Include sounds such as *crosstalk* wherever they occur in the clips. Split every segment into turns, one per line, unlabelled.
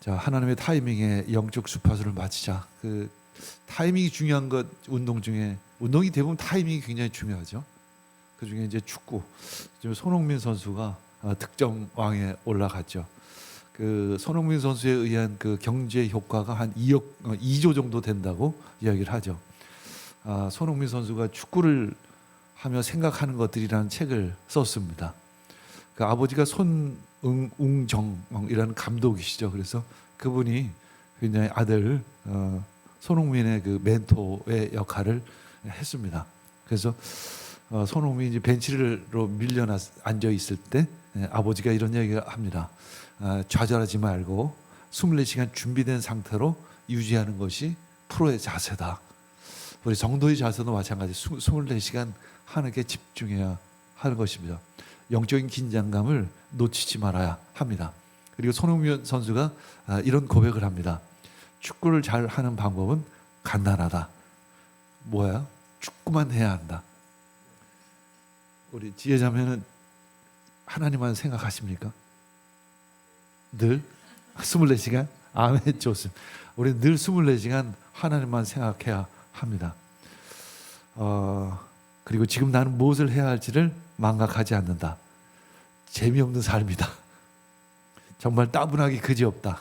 자 하나님의 타이밍에 영적 주파수를 맞추자. 그 타이밍이 중요한 것 운동 중에 운동이 대부분 타이밍이 굉장히 중요하죠. 그 중에 이제 축구 지금 손흥민 선수가 어, 득점왕에 올라갔죠. 그 손흥민 선수에 의한 그 경제 효과가 한 2억 어, 2조 정도 된다고 이야기를 하죠. 아, 손흥민 선수가 축구를 하며 생각하는 것들이라는 책을 썼습니다. 그 아버지가 손 웅정이라는 감독이시죠. 그래서 그분이 굉장히 아들 어, 손흥민의 그 멘토의 역할을 했습니다. 그래서 어, 손흥민이 벤치로 밀려 앉아 있을 때 예, 아버지가 이런 이야기를 합니다. 아, 좌절하지 말고 24시간 준비된 상태로 유지하는 것이 프로의 자세다. 우리 정도의 자세도 마찬가지 24시간 하나님께 집중해야 하는 것입니다. 영적인 긴장감을 놓치지 말아야 합니다. 그리고 손흥민 선수가 아, 이런 고백을 합니다. 축구를 잘 하는 방법은 간단하다. 뭐야? 축구만 해야 한다. 우리 지혜자매는 하나님만 생각하십니까? 늘 *laughs* 24시간? 아멘 좋습니다. 우리 늘 24시간 하나님만 생각해야 합니다. 어, 그리고 지금 나는 무엇을 해야 할지를 망각하지 않는다. 재미없는 삶이다. 정말 따분하기 그지없다.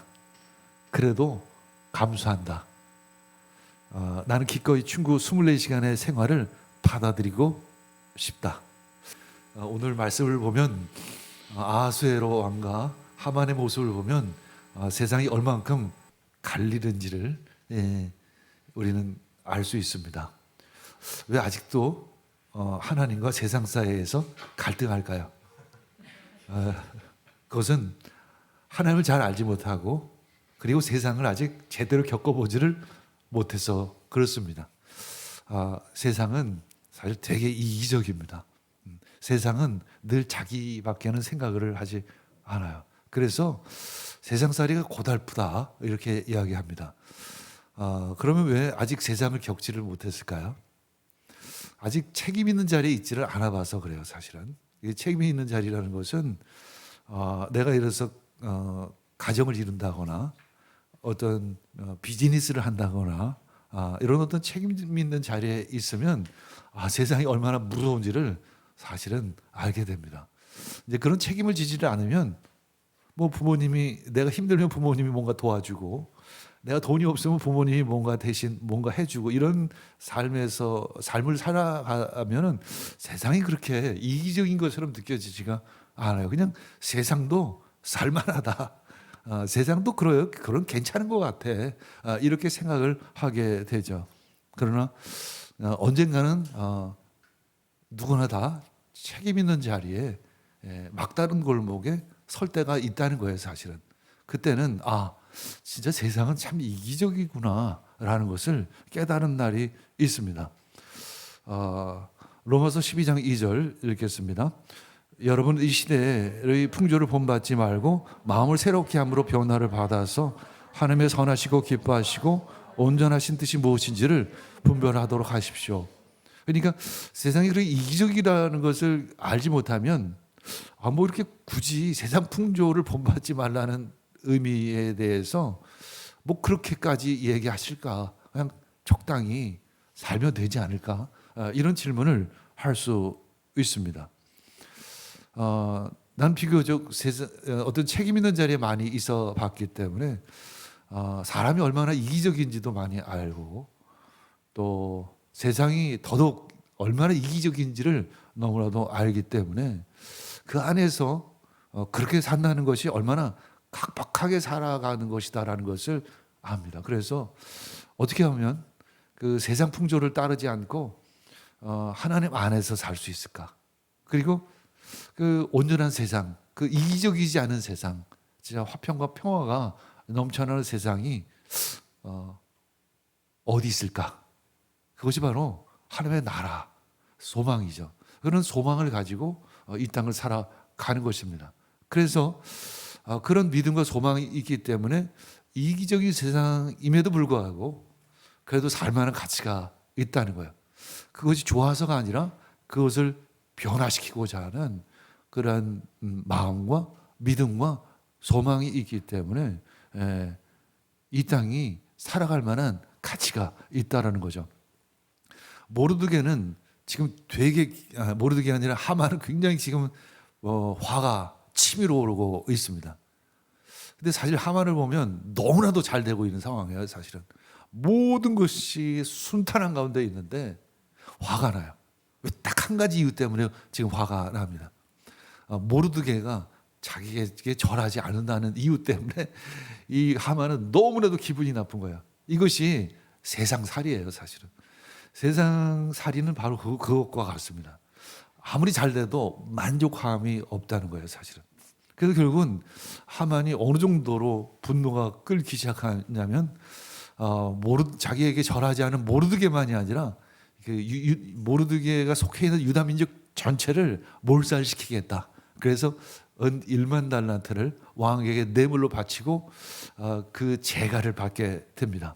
그래도 감수한다. 어, 나는 기꺼이 충구 24시간의 생활을 받아들이고 싶다. 어, 오늘 말씀을 보면 어, 아하수에로 왕과 하만의 모습을 보면 어, 세상이 얼만큼 갈리는지를 예, 우리는 알 수 있습니다. 왜 아직도 어, 하나님과 세상 사이에서 갈등할까요? 어, 그것은 하나님을 잘 알지 못하고 그리고 세상을 아직 제대로 겪어보지를 못해서 그렇습니다. 아, 세상은 사실 되게 이기적입니다. 음, 세상은 늘 자기밖에는 생각을 하지 않아요. 그래서 세상살이가 고달프다 이렇게 이야기합니다. 아, 그러면 왜 아직 세상을 겪지를 못했을까요? 아직 책임 있는 자리에 있지를 않아 봐서 그래요, 사실은. 이 책임이 있는 자리라는 것은 어, 내가 이래서 어, 가정을 이룬다거나 어떤 어, 비즈니스를 한다거나 아, 이런 어떤 책임 있는 자리에 있으면 아, 세상이 얼마나 무서운지를 사실은 알게 됩니다. 이제 그런 책임을 지지를 않으면 뭐 부모님이 내가 힘들면 부모님이 뭔가 도와주고 내가 돈이 없으면 부모님이 뭔가 대신 뭔가 해주고 이런 삶에서 삶을 살아가면은 세상이 그렇게 이기적인 것처럼 느껴지지가 않아요. 그냥 세상도 살만하다. 아, 세상도 그래요. 그런 괜찮은 것 같아. 아, 이렇게 생각을 하게 되죠. 그러나 어, 언젠가는 어, 누구나 다 책임 있는 자리에 예, 막다른 골목에 설 때가 있다는 거예요, 사실은. 그때는 아 진짜 세상은 참 이기적이구나라는 것을 깨달은 날이 있습니다. 어, 로마서 12장 2절 읽겠습니다. 여러분 이 시대의 풍조를 본받지 말고 마음을 새롭게 함으로 변화를 받아서 하나님의 선하시고 기뻐하시고 온전하신 뜻이 무엇인지를 분별하도록 하십시오. 그러니까 세상이 그렇게 이기적이라는 것을 알지 못하면 아뭐 이렇게 굳이 세상 풍조를 본받지 말라는 의미에 대해서 뭐 그렇게까지 얘기하실까? 그냥 적당히 살면 되지 않을까? 아, 이런 질문을 할 수 있습니다. 어, 난 비교적 세상, 어, 어떤 책임 있는 자리에 많이 있어 봤기 때문에 어, 사람이 얼마나 이기적인지도 많이 알고 또 세상이 더더욱 얼마나 이기적인지를 너무나도 알기 때문에 그 안에서 어, 그렇게 산다는 것이 얼마나 각박하게 살아가는 것이다라는 것을 압니다. 그래서 어떻게 하면 그 세상 풍조를 따르지 않고 어, 하나님 안에서 살 수 있을까? 그리고 그 온전한 세상, 그 이기적이지 않은 세상, 진짜 화평과 평화가 넘쳐나는 세상이 어, 어디 있을까? 그것이 바로 하나님의 나라, 소망이죠. 그런 소망을 가지고 어, 이 땅을 살아가는 것입니다. 그래서 어, 그런 믿음과 소망이 있기 때문에 이기적인 세상임에도 불구하고 그래도 살만한 가치가 있다는 거예요. 그것이 좋아서가 아니라 그것을 변화시키고자 하는 그러한 음, 마음과 믿음과 소망이 있기 때문에 에, 이 땅이 살아갈 만한 가치가 있다라는 거죠. 모르드게는 지금 되게 아, 모르드게 아니라 하만은 굉장히 지금 어, 화가 치밀어 오르고 있습니다. 근데 사실 하만을 보면 너무나도 잘 되고 있는 상황이에요. 사실은 모든 것이 순탄한 가운데 있는데 화가 나요. 왜 딱 한 가지 이유 때문에 지금 화가 납니다. 어, 모르드게가 자기에게 절하지 않는다는 이유 때문에 이 하만은 너무나도 기분이 나쁜 거야. 이것이 세상 살이에요, 사실은. 세상 살이는 바로 그, 그것과 같습니다. 아무리 잘 돼도 만족함이 없다는 거예요, 사실은. 그래서 결국은 하만이 어느 정도로 분노가 끓기 시작하냐면 어, 모르 자기에게 절하지 않은 모르드게만이 아니라 그 유, 유, 모르드게가 속해 있는 유다 민족 전체를 몰살시키겠다. 그래서 은 1만 달란트를 왕에게 뇌물로 바치고 어, 그 재가를 받게 됩니다.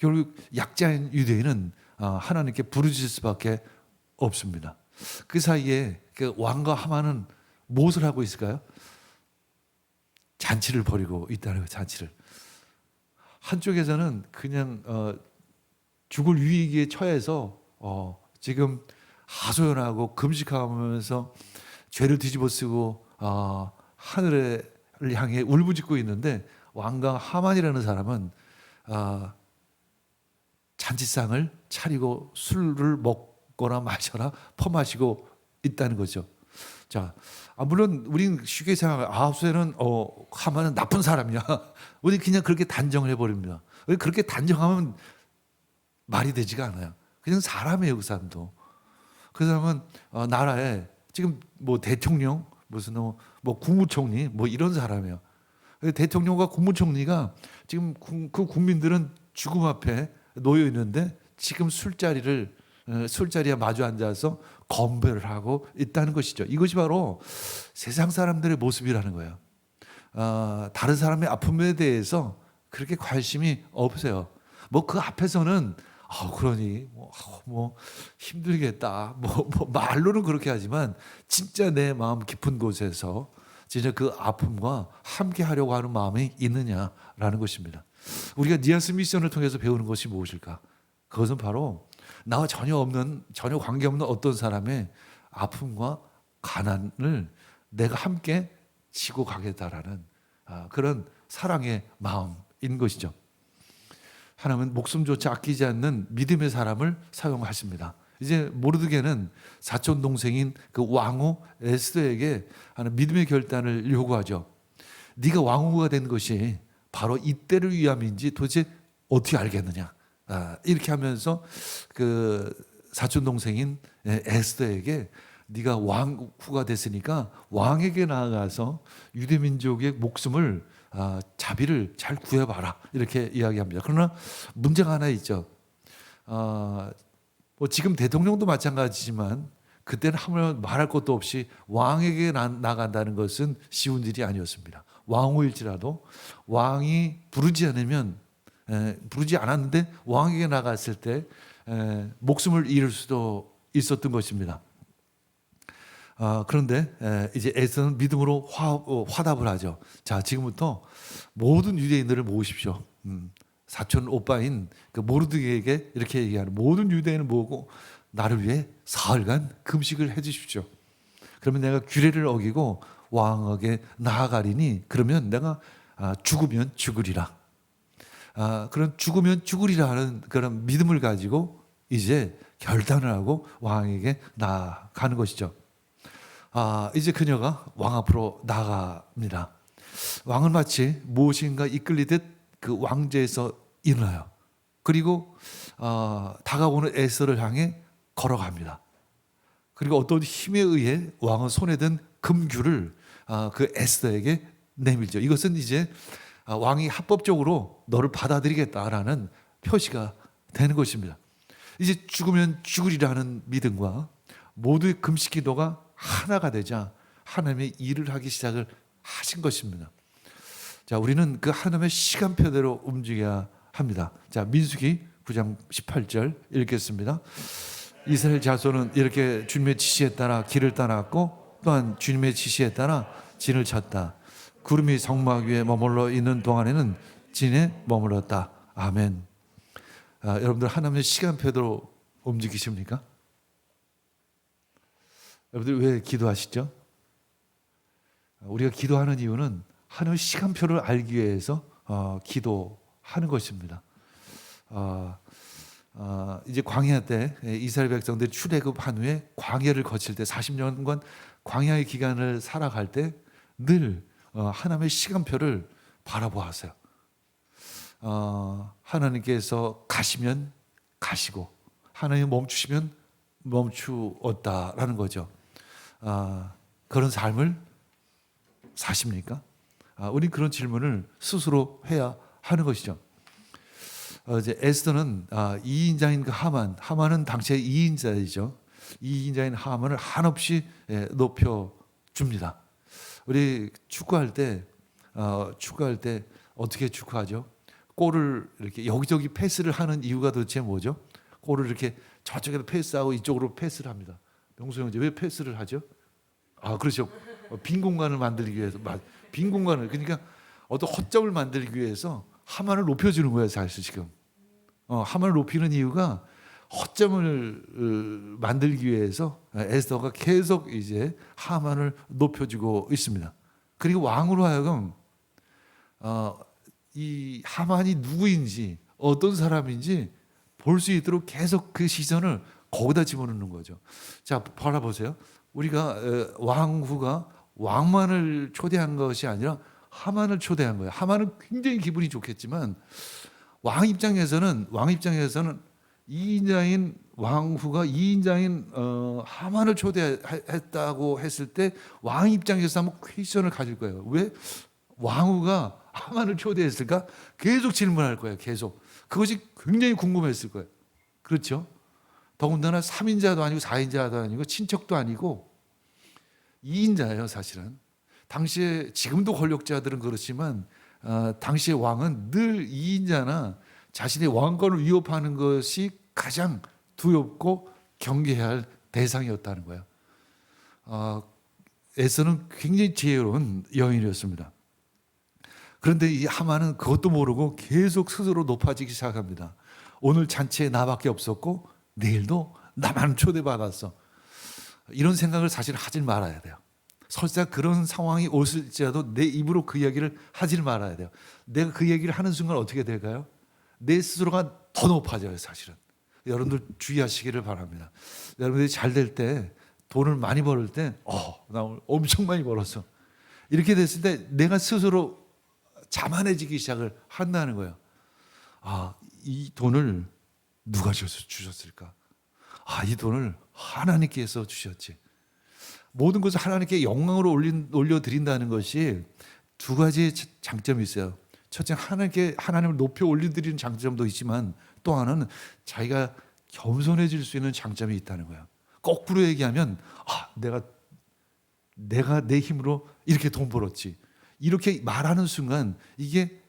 결국 약자인 유대인은 어, 하나님께 부르짖을 수밖에 없습니다. 그 사이에 그 왕과 하만은 무엇을 하고 있을까요? 잔치를 벌이고 있다는 거예요. 잔치를 한쪽에서는 그냥 어, 죽을 위기에 처해서 어, 지금 하소연하고 금식하면서 죄를 뒤집어쓰고 어, 하늘을 향해 울부짖고 있는데 왕과 하만이라는 사람은 어, 잔치상을 차리고 술을 먹 거나 마셔라 퍼마시고 있다는 거죠. 자, 아, 물론 우리는 쉽게 생각해 아합수에는 어, 하만은 나쁜 사람이야. *laughs* 우리 그냥 그렇게 단정을 해버립니다. 그렇게 단정하면 말이 되지가 않아요. 그냥 사람이에요, 그 사람도. 그 사람은 어, 나라에 지금 뭐 대통령 무슨 뭐, 뭐 국무총리 뭐 이런 사람이에요. 대통령과 국무총리가 지금 구- 그 국민들은 죽음 앞에 놓여 있는데 지금 술자리를 어, 술자리에 마주 앉아서 건배를 하고 있다는 것이죠. 이것이 바로 세상 사람들의 모습이라는 거예요. 어, 다른 사람의 아픔에 대해서 그렇게 관심이 없어요. 뭐 그 앞에서는 아 그러니 뭐, 아우, 뭐 힘들겠다. 뭐, 뭐 말로는 그렇게 하지만 진짜 내 마음 깊은 곳에서 진짜 그 아픔과 함께 하려고 하는 마음이 있느냐라는 것입니다. 우리가 니아스 미션을 통해서 배우는 것이 무엇일까? 그것은 바로 나와 전혀 없는 전혀 관계없는 어떤 사람의 아픔과 가난을 내가 함께 지고 가겠다라는 아, 그런 사랑의 마음인 것이죠. 하나님은 목숨조차 아끼지 않는 믿음의 사람을 사용하십니다. 이제 모르드게는 사촌 동생인 그 왕후 에스더에게 하는 믿음의 결단을 요구하죠. 네가 왕후가 된 것이 바로 이때를 위함인지 도대체 어떻게 알겠느냐? 아, 이렇게 하면서 그 사촌 동생인 에스더에게 네가 왕 후가 됐으니까 왕에게 나아가서 유대 민족의 목숨을 아, 자비를 잘 구해봐라 이렇게 이야기합니다. 그러나 문제가 하나 있죠. 아, 뭐 지금 대통령도 마찬가지지만 그때는 하면 말할 것도 없이 왕에게 나, 나간다는 것은 쉬운 일이 아니었습니다. 왕후일지라도 왕이 부르지 않으면 에, 부르지 않았는데 왕에게 나갔을 때 에, 목숨을 잃을 수도 있었던 것입니다. 아, 그런데 에, 이제 에스는 믿음으로 화, 어, 화답을 하죠. 자, 지금부터 모든 유대인들을 모으십시오. 음, 사촌 오빠인 그 모르드게에게 이렇게 얘기하는 모든 유대인을 모으고 나를 위해 사흘간 금식을 해주십시오. 그러면 내가 규례를 어기고 왕에게 나아가리니 그러면 내가 아, 죽으면 죽으리라. 아, 그런 죽으면 죽으리라 하는 그런 믿음을 가지고 이제 결단을 하고 왕에게 나아가는 것이죠. 아, 이제 그녀가 왕 앞으로 나갑니다. 왕은 마치 무엇인가 이끌리듯 그 왕제에서 일어나요. 그리고 어, 다가오는 에스를 향해 걸어갑니다. 그리고 어떤 힘에 의해 왕은 손에 든 금규를 어, 그 에스더에게 내밀죠. 이것은 이제 아, 왕이 합법적으로 너를 받아들이겠다라는 표시가 되는 것입니다. 이제 죽으면 죽으리라는 믿음과 모두의 금식 기도가 하나가 되자 하나님의 일을 하기 시작을 하신 것입니다. 자, 우리는 그 하나님의 시간표대로 움직여야 합니다. 자, 민수기 9장 18절 읽겠습니다. 이스라엘 자손은 이렇게 주님의 지시에 따라 길을 떠났고 또한 주님의 지시에 따라 진을 쳤다. 구름이 성막 위에 머물러 있는 동안에는 진에 머물렀다. 아멘. 아, 여러분들 하나님의 시간표대로 움직이십니까? 여러분들 왜 기도하시죠? 우리가 기도하는 이유는 하나님의 시간표를 알기 위해서 어, 기도하는 것입니다. 어, 어, 이제 광야 때 이스라엘 백성들 출애굽한 후에 광야를 거칠 때 40년간 광야의 기간을 살아갈 때늘 어, 하나님의 시간표를 바라보았어요. 어, 하나님께서 가시면 가시고 하나님 멈추시면 멈추었다라는 거죠. 아, 그런 삶을 사십니까? 아, 우리 그런 질문을 스스로 해야 하는 것이죠. 어, 이제 에스더는 아, 2인자인 그 하만, 하만은 당시에 2인자이죠. 2인자인 하만을 한없이 예, 높여 줍니다. 우리 축구할 때 어, 축구할 때 어떻게 축구하죠? 골을 이렇게 여기저기 패스를 하는 이유가 도대체 뭐죠? 골을 이렇게 저쪽에도 패스하고 이쪽으로 패스를 합니다. 명수 형제 왜 패스를 하죠? 아 그렇죠. 어, 빈 공간을 만들기 위해서 마- 빈 공간을 그러니까 어떤 헛점을 만들기 위해서 하만을 높여주는 거예요 사실 지금. 어, 하만을 높이는 이유가 허점을 어, 만들기 위해서 에스더가 계속 이제 하만을 높여주고 있습니다. 그리고 왕으로 하여금 어, 이 하만이 누구인지 어떤 사람인지 볼 수 있도록 계속 그 시선을 거기다 집어넣는 거죠. 자 바라보세요. 우리가 어, 왕후가 왕만을 초대한 것이 아니라 하만을 초대한 거예요. 하만은 굉장히 기분이 좋겠지만 왕 입장에서는 왕 입장에서는 2인자인 왕후가 2인자인 어, 하만을 초대했다고 했을 때 왕 입장에서 한번 퀘션을 가질 거예요. 왜 왕후가 하만을 초대했을까? 계속 질문할 거예요. 계속. 그것이 굉장히 궁금했을 거예요. 그렇죠? 더군다나 3인자도 아니고 4인자도 아니고 친척도 아니고 2인자예요, 사실은. 당시에 지금도 권력자들은 그렇지만 어, 당시의 왕은 늘 2인자나 자신의 왕권을 위협하는 것이 가장 두렵고 경계해야 할 대상이었다는 거예요. 어, 에서는 굉장히 지혜로운 여인이었습니다. 그런데 이 하만은 그것도 모르고 계속 스스로 높아지기 시작합니다. 오늘 잔치에 나밖에 없었고 내일도 나만 초대받았어. 이런 생각을 사실 하질 말아야 돼요. 설사 그런 상황이 올지라도 내 입으로 그 이야기를 하질 말아야 돼요. 내가 그 얘기를 하는 순간 어떻게 될까요? 내 스스로가 더 높아져요, 사실은. 여러분들 주의하시기를 바랍니다. 여러분들이 잘 될 때, 돈을 많이 벌을 때, 어, 나 엄청 많이 벌었어. 이렇게 됐을 때 내가 스스로 자만해지기 시작을 한다는 거예요. 아, 이 돈을 누가 주셨을까? 아, 이 돈을 하나님께서 주셨지. 모든 것을 하나님께 영광으로 올린, 올려드린다는 것이 두 가지 장점이 있어요. 첫째, 하나님께 하나님을 높여 올려드리는 장점도 있지만 또 하나는 자기가 겸손해질 수 있는 장점이 있다는 거예요. 거꾸로 얘기하면 아, 내가 내가 내 힘으로 이렇게 돈 벌었지. 이렇게 말하는 순간 이게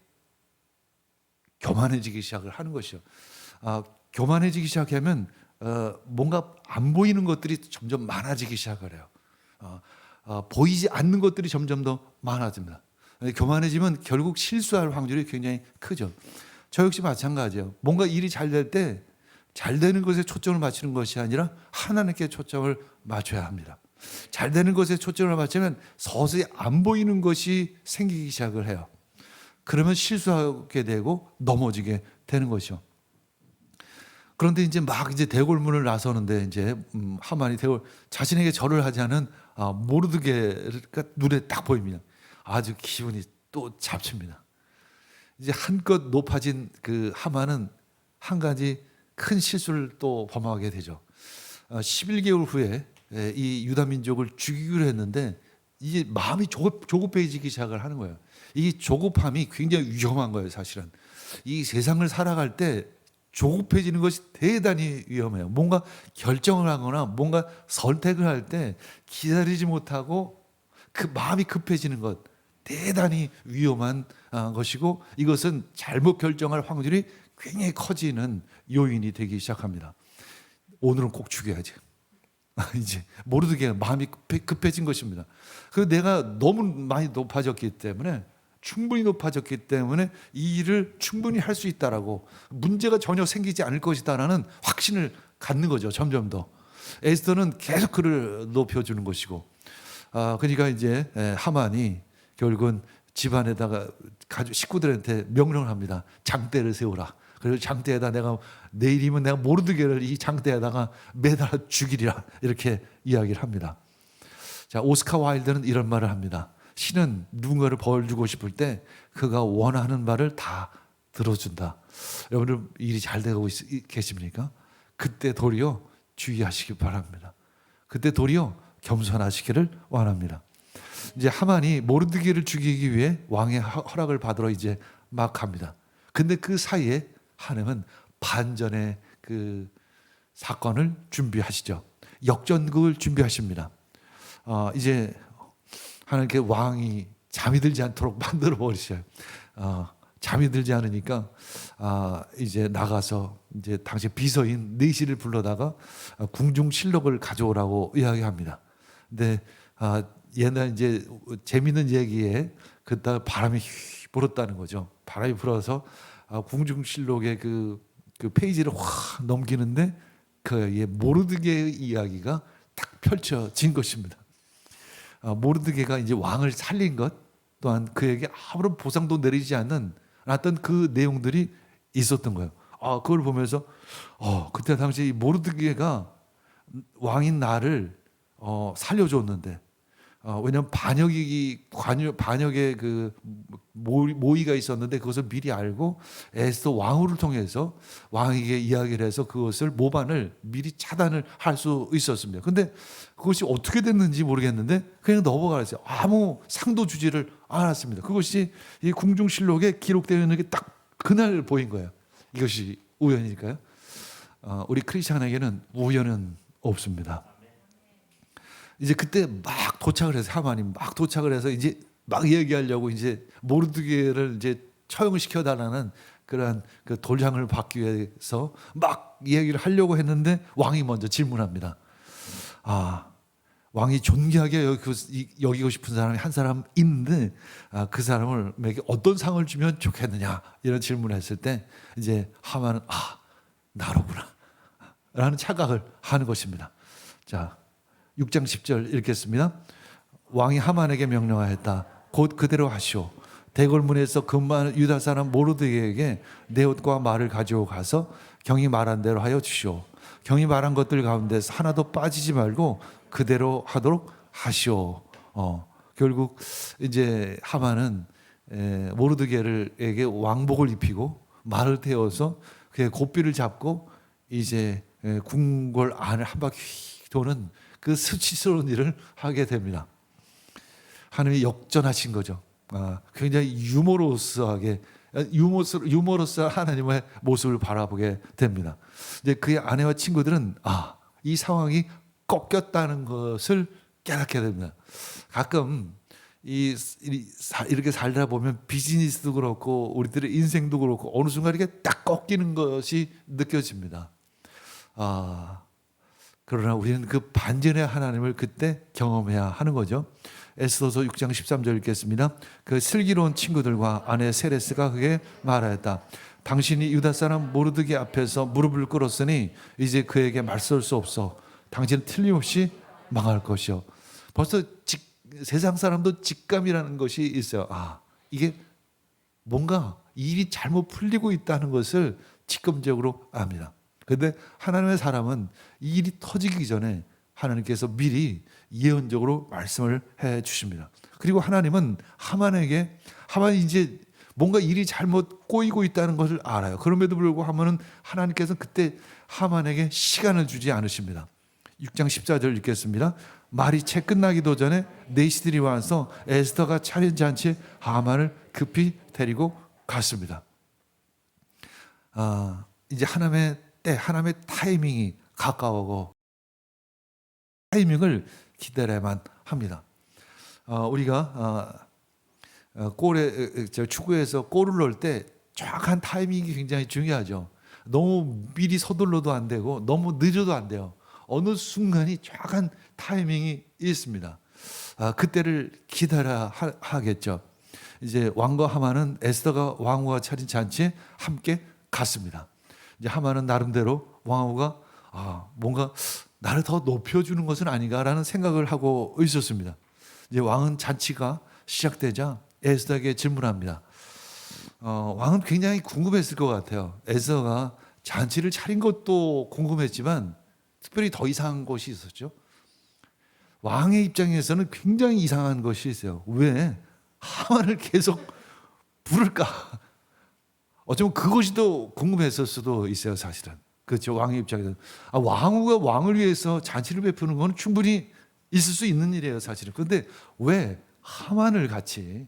교만해지기 시작을 하는 것이요. 아, 교만해지기 시작하면 어, 뭔가 안 보이는 것들이 점점 많아지기 시작을 해요. 어, 어, 보이지 않는 것들이 점점 더 많아집니다. 교만해지면 결국 실수할 확률이 굉장히 크죠. 저 역시 마찬가지예요. 뭔가 일이 잘 될 때 잘 되는 것에 초점을 맞추는 것이 아니라 하나님께 초점을 맞춰야 합니다. 잘 되는 것에 초점을 맞추면 서서히 안 보이는 것이 생기기 시작을 해요. 그러면 실수하게 되고 넘어지게 되는 것이죠. 그런데 이제 막 이제 대궐문을 나서는데 이제 음, 하만이 대궐 자신에게 절을 하지 않은 아, 모르드게가 눈에 딱 보입니다. 아주 기분이 또 잡칩니다. 이제 한껏 높아진 그 하만은 한 가지 큰 실수를 또 범하게 되죠. 어, 11개월 후에 에, 이 유다 민족을 죽이기로 했는데 이제 마음이 조급, 조급 해지기 시작을 하는 거예요. 이 조급함이 굉장히 위험한 거예요, 사실은. 이 세상을 살아갈 때 조급해지는 것이 대단히 위험해요. 뭔가 결정을 하거나 뭔가 선택을 할 때 기다리지 못하고 그 마음이 급해지는 것 대단히 위험한 아, 것이고 이것은 잘못 결정할 확률이 굉장히 커지는 요인이 되기 시작합니다. 오늘은 꼭 죽여야지. *laughs* 이제 모르게 마음이 급해, 급해 진 것입니다. 그 내가 너무 많이 높아졌기 때문에 충분히 높아졌기 때문에 이 일을 충분히 할 수 있다라고 문제가 전혀 생기지 않을 것이다라는 확신을 갖는 거죠. 점점 더 에스더는 계속 그를 높여주는 것이고, 아 그러니까 이제 에, 하만이 결국은 집안에다가 가족 식구들한테 명령을 합니다. 장대를 세우라. 그리고 장대에다 내가 내일이면 내가 모르드게를 이 장대에다가 매달아 죽이리라 이렇게 이야기를 합니다. 자 오스카 와일드는 이런 말을 합니다. 신은 누군가를 벌 주고 싶을 때 그가 원하는 말을 다 들어준다. 여러분들 일이 잘 되고 있, 계십니까? 그때 도리어 주의하시기 바랍니다. 그때 도리어 겸손하시기를 원합니다. 이제 하만이 모르드게를 죽이기 위해 왕의 허- 허락을 받으러 이제 막 갑니다. 근데 그 사이에 하나님은 반전의 그 사건을 준비하시죠. 역전극을 준비하십니다. 어, 이제 하나님께 왕이 잠이 들지 않도록 *laughs* 만들어 버리셔요. 어, 잠이 들지 않으니까 아, 이제 나가서 이제 당시 비서인 네시를 불러다가 아, 궁중 실록을 가져오라고 이야기합니다. 근데 아, 옛날 이제 재밌는 얘기에 그때 바람이 휘 불었다는 거죠. 바람이 불어서 아, 궁중실록의 그, 그 페이지를 확 넘기는데 그의 모르드게의 이야기가 딱 펼쳐진 것입니다. 아, 모르드게가 이제 왕을 살린 것 또한 그에게 아무런 보상도 내리지 않는 어떤 그 내용들이 있었던 거예요. 아, 그걸 보면서 어, 그때 당시 이 모르드게가 왕인 나를 어, 살려줬는데 어, 왜냐하면 반역이 관여, 반역의 그 모의, 모의가 있었는데 그것을 미리 알고 에스더 왕후를 통해서 왕에게 이야기를 해서 그것을 모반을 미리 차단을 할 수 있었습니다. 근데 그것이 어떻게 됐는지 모르겠는데 그냥 넘어가서 아무 상도 주지를 않았습니다. 그것이 이 궁중실록에 기록되어 있는 게 딱 그날 보인 거예요. 이것이 우연일까요? 어, 우리 크리스천에게는 우연은 없습니다. 이제 그때 막 도착을 해서 하만이 막 도착을 해서 이제 막 얘기하려고 이제 모르드게를 이제 처형을 시켜 달라는 그러한 그 돌장을 받기 위해서 막 얘기를 하려고 했는데 왕이 먼저 질문합니다. 아 왕이 존귀하게 여기고, 여기고 싶은 사람이 한 사람 있는데 아, 그 사람을 에게 어떤 상을 주면 좋겠느냐 이런 질문을 했을 때 이제 하만은 아 나로구나 라는 착각을 하는 것입니다. 자 6장 10절 읽겠습니다. 왕이 하만에게 명령하였다. 곧 그대로 하시오. 대궐문에서 근무하는 유다 사람 모르드게에게 내 옷과 말을 가지고 가서 경이 말한 대로 하여 주시오. 경이 말한 것들 가운데서 하나도 빠지지 말고 그대로 하도록 하시오. 어, 결국 이제 하만은 에, 모르드게를에게 왕복을 입히고 말을 태워서 그의 고삐를 잡고 이제 에, 궁궐 안을 한 바퀴 도는 그 수치스러운 일을 하게 됩니다. 하나님이 역전하신 거죠. 아, 굉장히 유머러스하게 유머스 유머러스 하나님의 모습을 바라보게 됩니다. 이제 그의 아내와 친구들은 아, 이 상황이 꺾였다는 것을 깨닫게 됩니다. 가끔 이, 이렇게 살다 보면 비즈니스도 그렇고 우리들의 인생도 그렇고 어느 순간 이렇게 딱 꺾이는 것이 느껴집니다. 아, 그러나 우리는 그 반전의 하나님을 그때 경험해야 하는 거죠. 에스더서 6장 13절 읽겠습니다. 그 슬기로운 친구들과 아내 세레스가 그게 말하였다. 당신이 유다 사람 모르드게 앞에서 무릎을 꿇었으니 이제 그에게 맞설 수 없어. 당신은 틀림없이 망할 것이요. 벌써 직, 세상 사람도 직감이라는 것이 있어요. 아, 이게 뭔가 일이 잘못 풀리고 있다는 것을 직감적으로 압니다. 근데 하나님의 사람은 이 일이 터지기 전에 하나님께서 미리 예언적으로 말씀을 해 주십니다. 그리고 하나님은 하만에게 하만이 이제 뭔가 일이 잘못 꼬이고 있다는 것을 알아요. 그럼에도 불구하고 하만은 하나님께서 그때 하만에게 시간을 주지 않으십니다. 6장 14절 읽겠습니다. 말이 채 끝나기도 전에 내시들이 와서 에스더가 차린 잔치에 하만을 급히 데리고 갔습니다. 아, 이제 하나님의 때, 하나님의 타이밍이 가까워고 타이밍을 기다려야만 합니다. 어, 우리가 어, 어, 골에 저 축구에서 골을 넣을 때 정확한 타이밍이 굉장히 중요하죠. 너무 미리 서둘러도 안 되고 너무 늦어도 안 돼요. 어느 순간이 정확한 타이밍이 있습니다. 아, 그때를 기다려 하, 하겠죠. 이제 왕과 하만은 에스더가 왕후가 차린 잔치에 함께 갔습니다. 이제 하만은 나름대로 왕후가 아 뭔가 나를 더 높여주는 것은 아닌가라는 생각을 하고 있었습니다. 이제 왕은 잔치가 시작되자 에스더에게 질문합니다. 어, 왕은 굉장히 궁금했을 것 같아요. 에스더가 잔치를 차린 것도 궁금했지만 특별히 더 이상한 것이 있었죠. 왕의 입장에서는 굉장히 이상한 것이 있어요. 왜 하만을 계속 부를까? 어쩌면 그것이 더 궁금했을 수도 있어요, 사실은. 그렇죠. 왕의 입장에서. 아, 왕후가 왕을 위해서 잔치를 베푸는 건 충분히 있을 수 있는 일이에요, 사실은. 그런데 왜 하만을 같이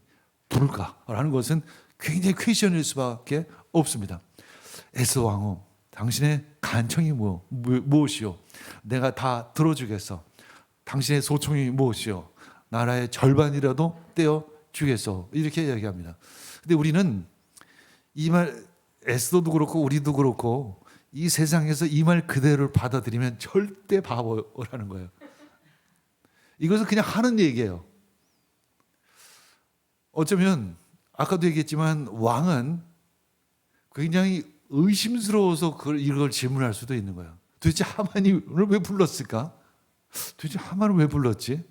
부를까라는 것은 굉장히 퀘션일 수밖에 없습니다. 에스 왕후, 당신의 간청이 뭐, 무- 무엇이요? 내가 다 들어주겠어. 당신의 소총이 무엇이요? 나라의 절반이라도 떼어 주겠어. 이렇게 이야기합니다. 근데 우리는 이 말 에스더도 그렇고 우리도 그렇고 이 세상에서 이 말 그대로를 받아들이면 절대 바보라는 거예요. 이것은 그냥 하는 얘기예요. 어쩌면 아까도 얘기했지만 왕은 굉장히 의심스러워서 그걸 이걸 질문할 수도 있는 거예요. 도대체 하만이 오늘 왜 불렀을까? 도대체 하만을 왜 불렀지?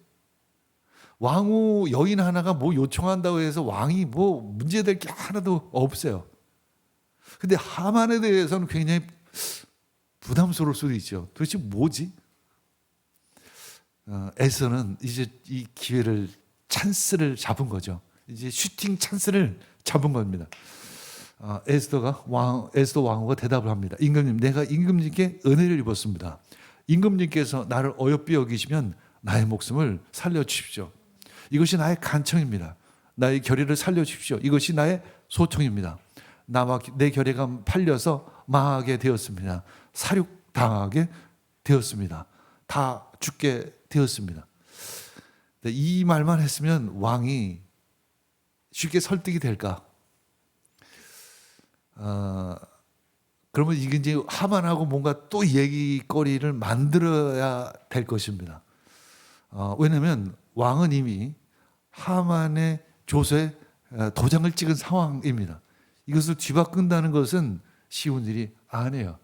왕후 여인 하나가 뭐 요청한다고 해서 왕이 뭐 문제될 게 하나도 없어요. 근데 하만에 대해서는 굉장히 부담스러울 수도 있죠. 도대체 뭐지? 어, 에서는 이제 이 기회를 찬스를 잡은 거죠. 이제 슈팅 찬스를 잡은 겁니다. 어, 에스더가 왕 에스더 왕후가 대답을 합니다. 임금님, 내가 임금님께 은혜를 입었습니다. 임금님께서 나를 어여삐 여기시면 나의 목숨을 살려 주십시오. 이것이 나의 간청입니다. 나의 결의를 살려 주십시오. 이것이 나의 소청입니다. 나와 내 결의가 팔려서 망하게 되었습니다. 사륙 당하게 되었습니다. 다 죽게 되었습니다. 근데 이 말만 했으면 왕이 쉽게 설득이 될까? 어, 그러면 이게 이제 하만하고 뭔가 또 얘기거리를 만들어야 될 것입니다. 어, 왜냐하면 왕은 이미 하만의 조서에 어, 도장을 찍은 상황입니다. 이것을 뒤바꾼다는 것은 쉬운 일이 아니에요.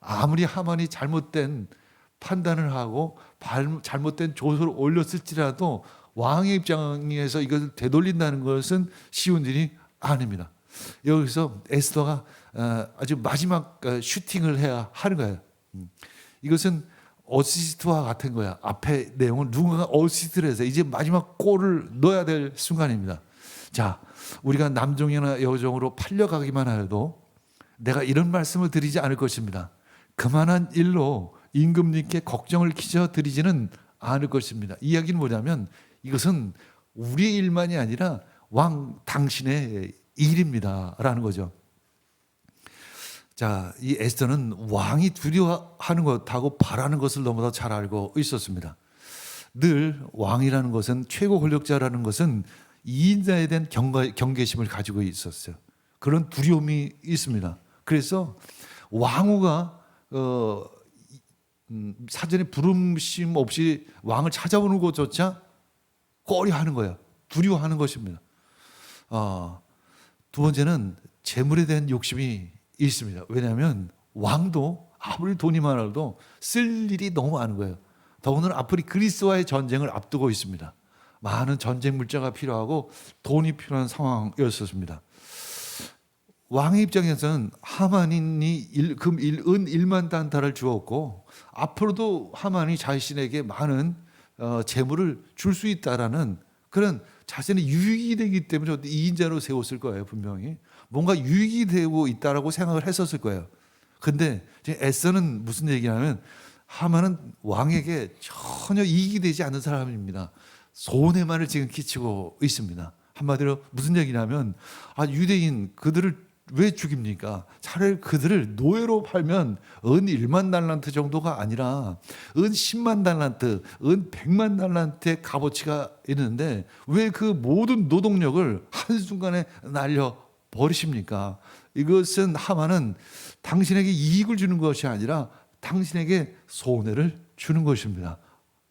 아무리 하만이 잘못된 판단을 하고 발- 잘못된 조서를 올렸을지라도 왕의 입장에서 이것을 되돌린다는 것은 쉬운 일이 아닙니다. 여기서 에스더가 어, 아주 마지막 어, 슈팅을 해야 하는 거예요. 음. 이것은 어시스트와 같은 거야. 앞에 내용을 누군가 어시스트를 해서 이제 마지막 골을 넣어야 될 순간입니다. 자, 우리가 남종이나 여종으로 팔려가기만 해도 내가 이런 말씀을 드리지 않을 것입니다. 그만한 일로 임금님께 걱정을 끼쳐 드리지는 않을 것입니다. 이야기는 뭐냐면 이것은 우리의 일만이 아니라 왕 당신의 일입니다라는 거죠. 자, 이 에스더는 왕이 두려워하는 것하고 바라는 것을 너무나 잘 알고 있었습니다. 늘 왕이라는 것은 최고 권력자라는 것은 이인자에 대한 경가, 경계 심을 가지고 있었어요. 그런 두려움이 있습니다. 그래서 왕후가 어, 음, 사전에 부름심 없이 왕을 찾아오는 것조차 꺼려하는 거예요. 두려워하는 것입니다. 어, 두 번째는 재물에 대한 욕심이 있습니다. 왜냐하면 왕도 아무리 돈이 많아도 쓸 일이 너무 많은 거예요. 더군다나 앞으로 그리스와의 전쟁을 앞두고 있습니다. 많은 전쟁 물자가 필요하고 돈이 필요한 상황이었습니다. 왕의 입장에서는 하만이 일, 금 일, 은 1만 단타를 주었고 앞으로도 하만이 자신에게 많은 어, 재물을 줄 수 있다라는 그런 자신의 유익이 되기 때문에 이인자로 세웠을 거예요 분명히 뭔가 유익이 되고 있다라고 생각을 했었을 거예요. 근데 지금 에서는 무슨 얘기냐면 하만은 왕에게 전혀 이익이 되지 않는 사람입니다. 손해만을 지금 끼치고 있습니다. 한마디로 무슨 얘기냐면 아 유대인 그들을 왜 죽입니까? 차라리 그들을 노예로 팔면 은 1만 달란트 정도가 아니라 은 10만 달란트, 은 100만 달란트의 값어치가 있는데 왜 그 모든 노동력을 한순간에 날려 버리십니까? 이것은 하마는 당신에게 이익을 주는 것이 아니라 당신에게 손해를 주는 것입니다.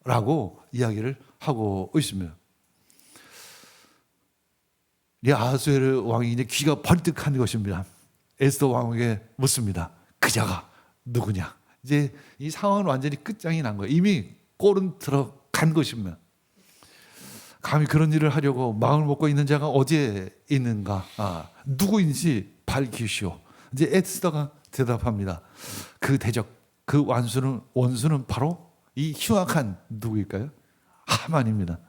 라고 이야기를 하고 있습니다. 이 아하수에르 왕이 이제 귀가 번뜩한 것입니다. 에스더 왕에게 묻습니다. 그자가 누구냐? 이제 이 상황은 완전히 끝장이 난 거예요. 이미 꼴은 들어간 것입니다. 감히 그런 일을 하려고 마음을 먹고 있는 자가 어디에 있는가? 아, 누구인지 밝히시오. 이제 에스더가 대답합니다. 그 대적, 그 완수는 원수는 바로 이 흉악한 누구일까요? 하만입니다.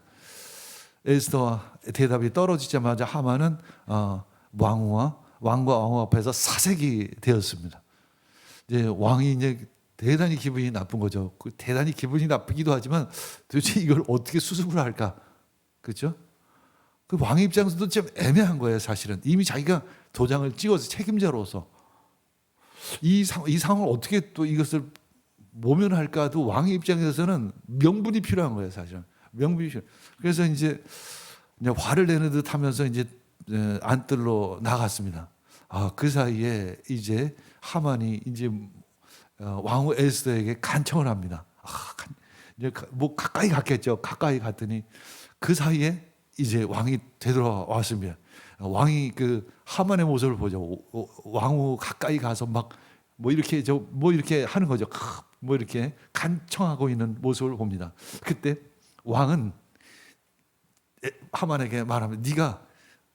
에스더와 대답이 떨어지자마자 하만은 어, 왕후와 왕과 왕후 앞에서 사색이 되었습니다. 이제 왕이 이제 대단히 기분이 나쁜 거죠. 그 대단히 기분이 나쁘기도 하지만 도대체 이걸 어떻게 수습을 할까? 그렇죠? 그왕 입장에서도 좀 애매한 거예요, 사실은. 이미 자기가 도장을 찍어서 책임자로서 이, 상, 이 상황을 어떻게 또 이것을 모면할까도 왕의 입장에서는 명분이 필요한 거예요, 사실은. 명분이 필요. 그래서 이제, 화를 내는 듯 하면서 이제 에, 안뜰로 나갔습니다. 아, 그 사이에 이제 하만이 이제 어, 왕후 에스더에게 간청을 합니다. 아, 간- 이제 가- 뭐 가까이 갔겠죠. 가까이 갔더니 그 사이에 이제 왕이 되돌아왔습니다. 왕이 그 하만의 모습을 보죠. 왕후 가까이 가서 막 뭐 이렇게 저 뭐 이렇게 하는 거죠. 크, 뭐 이렇게 간청하고 있는 모습을 봅니다. 그때 왕은 에- 하만에게 말합니다. 네가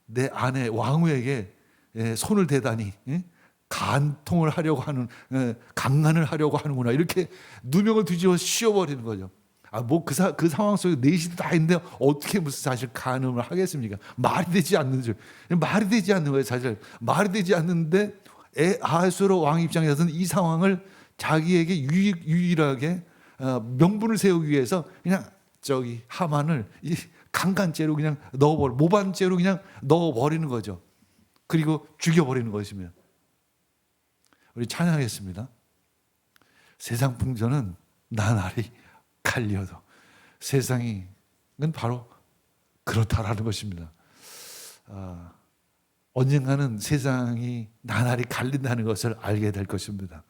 내 아내 왕후에게 예, 손을 대다니 예? 간통을 하려고 하는 예, 강간을 하려고 하는구나 이렇게 누명을 뒤집어 씌워버리는 거죠. 아 뭐그 그 상황 속에 내시도 다 있는데 어떻게 무슨 사실 간음을 하겠습니까? 말이 되지 않는 줄 말이 되지 않는 거예요 사실 말이 되지 않는데 에- 아하수로 왕 입장에서는 이 상황을 자기에게 유일, 유일하게 어, 명분을 세우기 위해서 그냥 저기 하만을 이 강간죄로 그냥 넣어버려 모반죄로 그냥 넣어버리는 거죠. 그리고 죽여버리는 것이며 우리 찬양했습니다. 세상 풍조는 나날이 갈려도 세상이 은 바로 그렇다라는 것입니다. 아, 언젠가는 세상이 나날이 갈린다는 것을 알게 될 것입니다.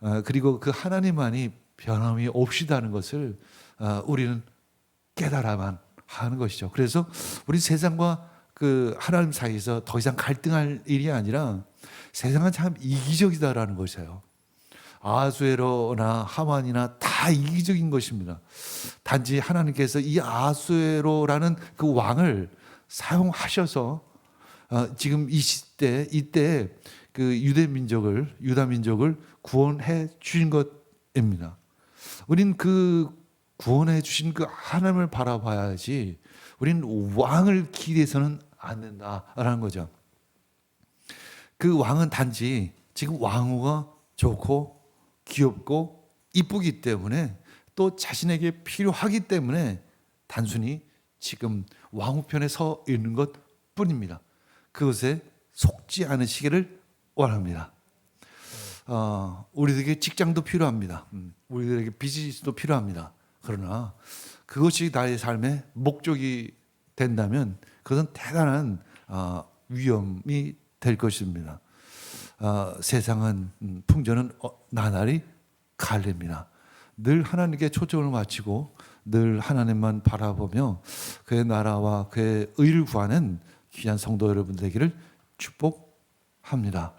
아, 그리고 그 하나님만이 변함이 없이다는 것을 아, 우리는 깨달아만 하는 것이죠. 그래서 우리 세상과 그 하나님 사이에서 더 이상 갈등할 일이 아니라 세상은 참 이기적이다라는 것이에요. 아수에로나 하만이나 다 이기적인 것입니다. 단지 하나님께서 이 아수에로라는 그 왕을 사용하셔서 어, 지금 이 시대 이때 그 유대 민족을 유다 민족을 구원해 주신 것입니다. 우린 그 구원해 주신 그 하나님을 바라봐야지 우린 왕을 기대해서는 안 된다라는 거죠. 그 왕은 단지 지금 왕후가 좋고 귀엽고 이쁘기 때문에 또 자신에게 필요하기 때문에 단순히 지금 왕후 편에 서 있는 것 뿐입니다. 그것에 속지 않으시기를 원합니다. 어, 우리들에게 직장도 필요합니다. 음, 우리들에게 비즈니스도 필요합니다. 그러나 그것이 나의 삶의 목적이 된다면 그것은 대단한 어, 위험이 될 것입니다. 어, 세상은 음, 풍조는 어, 나날이 갈립니다. 늘 하나님께 초점을 맞추고 늘 하나님만 바라보며 그의 나라와 그의 의를 구하는 귀한 성도 여러분 되기를 축복합니다.